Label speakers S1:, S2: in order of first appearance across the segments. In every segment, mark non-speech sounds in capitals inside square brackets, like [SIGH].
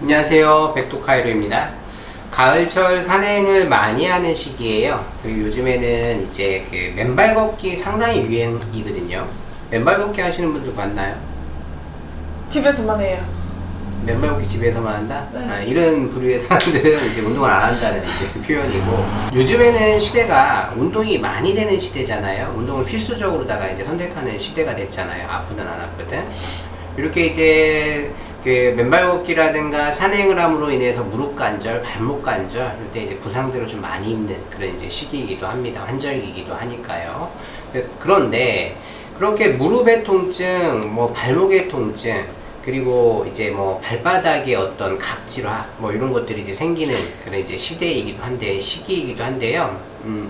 S1: 안녕하세요. 백도카이로입니다. 가을철 산행을 많이 하는. 그리고 요즘에는 이제 그 맨발 걷기 상당히 유행이거든요. 맨발 걷기 하시는 분들 많나요?
S2: 집에서만 해요.
S1: 맨발 걷기 집에서만 한다?
S2: 네.
S1: 아, 이런 부류의 사람들은 이제 운동을 안 한다는 이제 그 [LAUGHS] 표현이고 요즘에는 시대가 운동이 많이 되는 시대잖아요. 운동을 필수적으로다가 이제 선택하는 시대가 됐잖아요. 아프든 안 아프든. 이렇게 이제 그 맨발 걷기라든가 산행을 함으로 인해서 무릎 관절, 발목 관절 이때 이제 부상들을 좀 많이 입는 그런 이제 시기이기도 합니다. 환절기이기도 하니까요. 그- 그런데 그렇게 무릎의 통증, 뭐 발목의 통증, 그리고 이제 뭐 발바닥의 어떤 각질화, 뭐 이런 것들이 이제 생기는 그런 이제 시대이기도 한데 시기이기도 한데요. 음,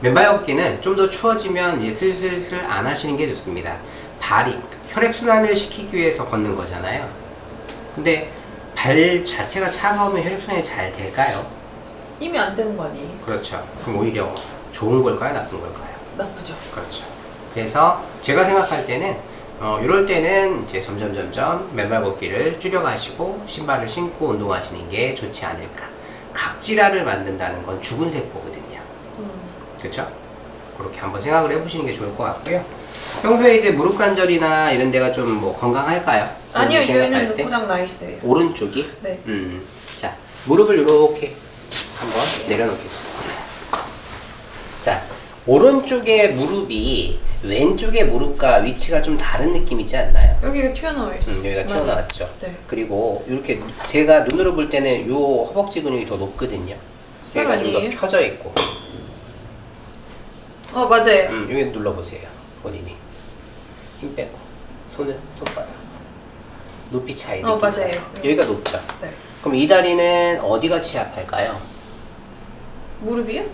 S1: 맨발 걷기는 좀 더 추워지면 이제 슬슬슬 안 하시는 게 좋습니다. 발이 혈액 순환을 시키기 위해서 걷는 거잖아요. 근데 발 자체가 차가우면 혈액 순환이 잘 될까요?
S2: 이미 안 되는 거 아니에요?
S1: 그렇죠. 그럼 오히려 좋은 걸까요? 나쁜 걸까요?
S2: 나쁘죠.
S1: 그렇죠. 그래서 제가 생각할 때는 어, 이럴 때는 이제 점점 점점 맨발 걷기를 줄여가시고 신발을 신고 운동하시는 게 좋지 않을까. 각질화를 만든다는 건 죽은 세포거든요.
S2: 음.
S1: 그렇죠? 그렇게 한번 생각을 해보시는 게 좋을 것 같고요. 평소에 이제 무릎 관절이나 이런 데가 좀 뭐 건강할까요?
S2: 아니요,
S1: 때?
S2: 고장 나 있어요.
S1: 오른쪽이?
S2: 네.
S1: 음. 자, 무릎을 이렇게 한번 내려놓겠습니다. 자, 오른쪽의 무릎이 왼쪽의 무릎과 위치가 좀 다른 느낌이지 않나요?
S2: 여기가 튀어나와 있어.
S1: 음, 여기가 튀어나왔죠.
S2: 네.
S1: 그리고 이렇게 제가 눈으로 볼 때는 요 허벅지 근육이 더 높거든요.
S2: 살
S1: 여기가 좀 더
S2: 아니에요?
S1: 펴져 있고.
S2: 어 맞아요.
S1: 음, 여기 눌러보세요. 본인이. 힘 빼고. 손을, 손바닥. 높이 차이.
S2: 어? 맞아요.
S1: 여기가 높죠.
S2: 네.
S1: 그럼 이 다리는 어디가 취약할까요?
S2: 무릎이요?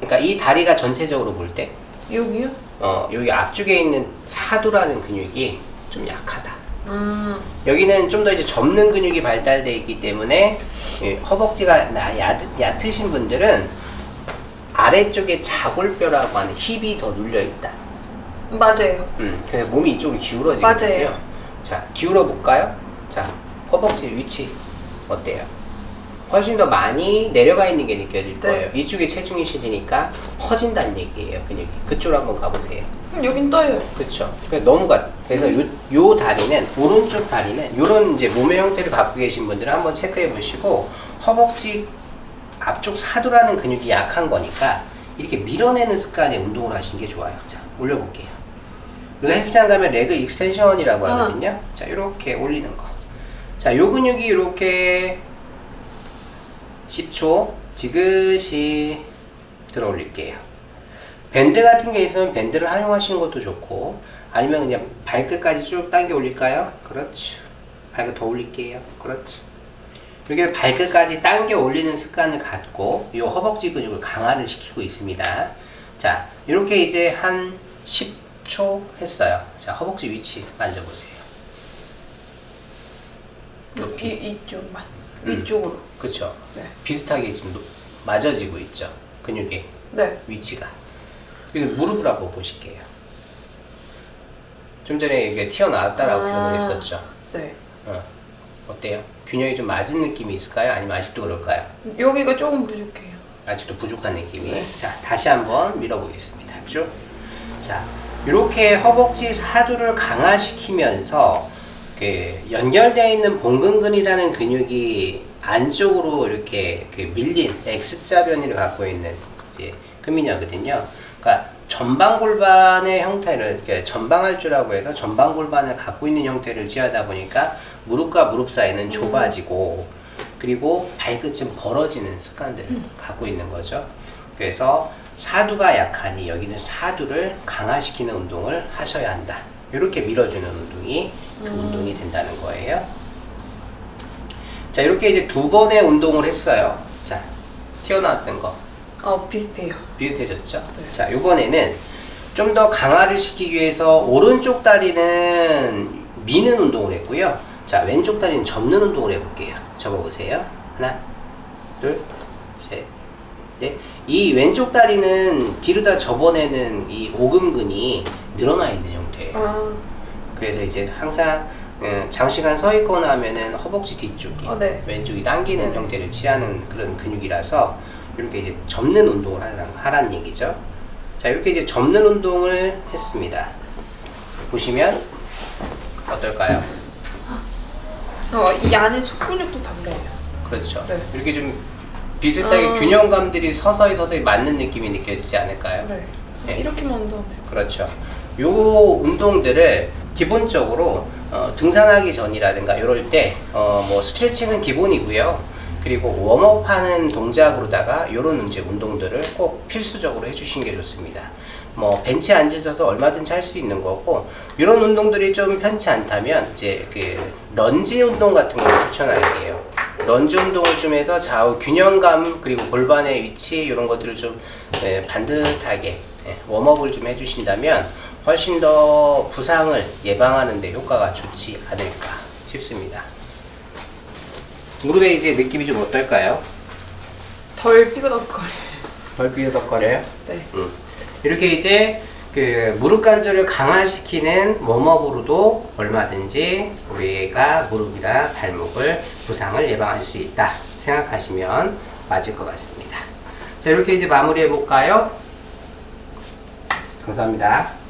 S1: 그러니까 이 다리가 전체적으로 볼 때,
S2: 여기요?
S1: 어, 여기 앞쪽에 있는 사두라는 근육이 좀 약하다.
S2: 음.
S1: 여기는 좀 더 이제 접는 근육이 발달되어 있기 때문에 예, 허벅지가 나- 얕, 얕으신 분들은 아래쪽에 자골뼈라고 하는 힙이 더 눌려 있다.
S2: 맞아요.
S1: 음, 그래서 몸이 이쪽으로 기울어지거든요.
S2: 맞아요.
S1: 자, 기울어 볼까요? 자, 허벅지 위치 어때요? 훨씬 더 많이 내려가 있는 게 느껴질
S2: 네.
S1: 거예요. 이쪽에 체중이 실리니까 퍼진다는 얘기예요, 근육이. 그쪽으로 한번 가보세요.
S2: 음, 여긴 떠요.
S1: 그렇죠. 그러니까 너무 가. 그래서 요, 요 다리는 오른쪽 다리는 요런 이제 몸의 형태를 갖고 계신 분들은 한번 체크해 보시고 허벅지 앞쪽 사두라는 근육이 약한 거니까 이렇게 밀어내는 습관의 운동을 하시는 게 좋아요. 자, 올려볼게요. 우리가 헬스장 가면 레그 익스텐션이라고
S2: 아.
S1: 하거든요. 자, 이렇게 올리는 거. 자, 요 근육이 이렇게 10초 지그시 들어 올릴게요. 밴드 같은 게 있으면 밴드를 활용하시는 것도 좋고 아니면 그냥 발끝까지 쭉 당겨 올릴까요? 그렇죠. 발끝 더 올릴게요. 그렇죠. 이렇게 발끝까지 당겨 올리는 습관을 갖고 이 허벅지 근육을 강화를 시키고 있습니다. 자, 이렇게 이제 한 10초 했어요. 자, 허벅지 위치 만져보세요.
S2: 이 이쪽만.
S1: 음.
S2: 위쪽으로.
S1: 그쵸?
S2: 네.
S1: 비슷하게 지금 노- 맞아지고 있죠. 근육의
S2: 네.
S1: 위치가. 그리고 무릎을 한번 보실게요. 좀 전에 이게 튀어나왔다라고
S2: 아.
S1: 표현을 했었죠.
S2: 네.
S1: 어. 어때요? 균형이 좀 맞은 느낌이 있을까요? 아니면 아직도 그럴까요?
S2: 여기가 조금 부족해요.
S1: 아직도 부족한 느낌이.
S2: 네.
S1: 자, 다시 한번 밀어보겠습니다. 쭉. 자, 이렇게 허벅지 사두를 강화시키면서 그 연결되어 있는 봉근근이라는 근육이 안쪽으로 이렇게 그 밀린 X자 변이를 갖고 있는 이제 근미녀거든요. 그러니까 전방 골반의 형태를 이렇게 전방할주라고 해서 전방 골반을 갖고 있는 형태를 취하다 보니까 무릎과 무릎 사이는 좁아지고 그리고 발끝은 벌어지는 습관들을 갖고 있는 거죠. 그래서 사두가 약하니 여기는 사두를 강화시키는 운동을 하셔야 한다. 이렇게 밀어주는 운동이 그 운동이 된다는 거예요. 자, 이렇게 이제 두 번의 운동을 했어요. 자, 튀어나왔던 거
S2: 어 비슷해요.
S1: 비슷해졌죠?
S2: 네.
S1: 자, 이번에는 좀 더 강화를 시키기 위해서 오른쪽 다리는 미는 운동을 했고요. 자, 왼쪽 다리는 접는 운동을 해볼게요. 접어보세요. 하나, 둘, 셋, 넷. 이 왼쪽 다리는 뒤로 다 접어내는 이 오금근이 늘어나 있는 상태예요.
S2: 아,
S1: 그래서 이제 항상 어, 장시간 서 있거나 하면은 허벅지 뒤쪽이
S2: 어, 네.
S1: 왼쪽이 당기는
S2: 네.
S1: 형태를 취하는 그런 근육이라서 이렇게 이제 접는 운동을 하란, 하란 얘기죠. 자 이렇게 이제 접는 운동을 했습니다. 보시면 어떨까요?
S2: 어, 이 안에 속근육도 담겨요.
S1: 그렇죠.
S2: 네.
S1: 이렇게 좀 비슷하게
S2: 어.
S1: 균형감들이 서서히 서서히 맞는 느낌이 느껴지지 않을까요?
S2: 네.
S1: 네.
S2: 이렇게만 하면 돼요.
S1: 그렇죠. 요 운동들을 기본적으로 어, 등산하기 전이라든가 이럴 때 어, 뭐 스트레칭은 기본이고요. 그리고 웜업하는 동작으로다가 이런 이제 운동들을 꼭 필수적으로 해주신 게 좋습니다. 뭐 벤치에 앉으셔서 얼마든지 할 수 있는 거고 이런 운동들이 좀 편치 않다면 이제 그 런지 운동 같은 걸 추천할게요. 런지 운동을 좀 해서 좌우 균형감 그리고 골반의 위치 이런 것들을 좀 예, 반듯하게 예, 웜업을 좀 해주신다면 훨씬 더 부상을 예방하는 데 효과가 좋지 않을까 싶습니다. 무릎에 이제 느낌이 좀 어떨까요?
S2: 덜 삐그덕거려요.
S1: 덜 삐어덕거려요?
S2: 네.
S1: 음. 이렇게 이제 그 무릎 관절을 강화시키는 웜업으로도 얼마든지 우리가 무릎이나 발목을 부상을 예방할 수 있다 생각하시면 맞을 것 같습니다. 자 이렇게 이제 마무리해 볼까요? 감사합니다.